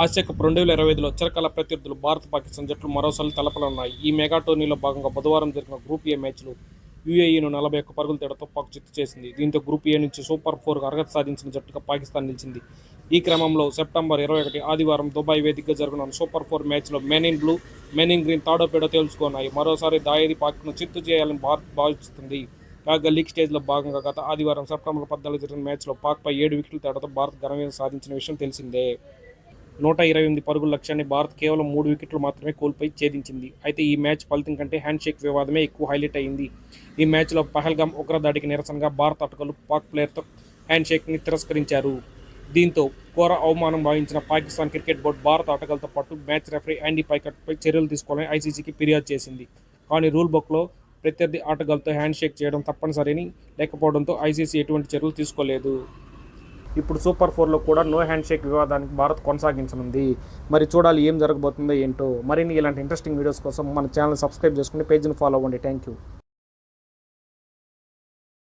Asia cup రెండు వేల ఇరవై ఐదులో చిరకాల ప్రత్యర్థులు భారత్ పాకిస్తాన్ జట్లు మరోసారి తలపలన్నాయి ఈ మెగా టోర్నీలో భాగంగా బుధవారం జరిగిన గ్రూప్ ఏ మ్యాచ్లు యూఏఈను నలభై ఒక్క పరుగుల తేడాతో పాక్ చిత్తు చేసింది. దీంతో గ్రూప్ ఏ నుంచి సూపర్ ఫోర్కు అర్హత సాధించిన జట్టుగా పాకిస్తాన్ నిలిచింది. ఈ క్రమంలో సెప్టెంబర్ ఇరవై ఒకటి ఆదివారం దుబాయ్ వేదికగా జరగనున్న సూపర్ ఫోర్ మ్యాచ్లో men in blue men in green తాడో పేడో తేల్చుకున్నాయి. మరోసారి దాయేది పాక్ను చిత్తు చేయాలని భారత్ భావిస్తుంది. కాగా లీగ్ స్టేజ్లో భాగంగా గత ఆదివారం సెప్టెంబర్ పద్నాలుగు జరిగిన మ్యాచ్లో పాక్పై ఏడు వికెట్ల తేడాతో భారత్ ఘన సాధించిన విషయం తెలిసిందే. నూట ఇరవై ఎనిమిది పరుగుల లక్ష్యాన్ని భారత్ కేవలం మూడు వికెట్లు మాత్రమే కోల్పోయి ఛేదించింది. అయితే ఈ మ్యాచ్ ఫలితం కంటే హ్యాండ్షేక్ వివాదమే ఎక్కువ హైలైట్ అయింది. ఈ మ్యాచ్లో పహల్గామ్ ఉగ్రదాడికి నిరసనగా భారత ఆటగాళ్ళు పాక్ ప్లేయర్తో హ్యాండ్షేక్ని తిరస్కరించారు. దీంతో ఘోర అవమానం భావించిన పాకిస్తాన్ క్రికెట్ బోర్డు భారత ఆటగాళ్ళతో పాటు మ్యాచ్ రెఫరీ యాండీ పైకట్పై చర్యలు తీసుకోవాలని ఐసీసీకి ఫిర్యాదు చేసింది. కానీ రూల్ బుక్లో ప్రత్యర్థి ఆటగాళ్ళతో హ్యాండ్షేక్ చేయడం తప్పనిసరిని లేకపోవడంతో ఐసీసీ ఎటువంటి చర్యలు తీసుకోలేదు. ఇప్పుడు సూపర్ ఫోర్లో కూడా నో హ్యాండ్ షేక్ వివాదానికి భారత్ కొనసాగించనుంది. మరి చూడాలి ఏం జరగబోతుందో ఏంటో. మరిన్ని ఇలాంటి ఇంట్రెస్టింగ్ వీడియోస్ కోసం మన ఛానల్ సబ్స్క్రైబ్ చేసుకుని పేజ్ని ఫాలో అవ్వండి. Thank you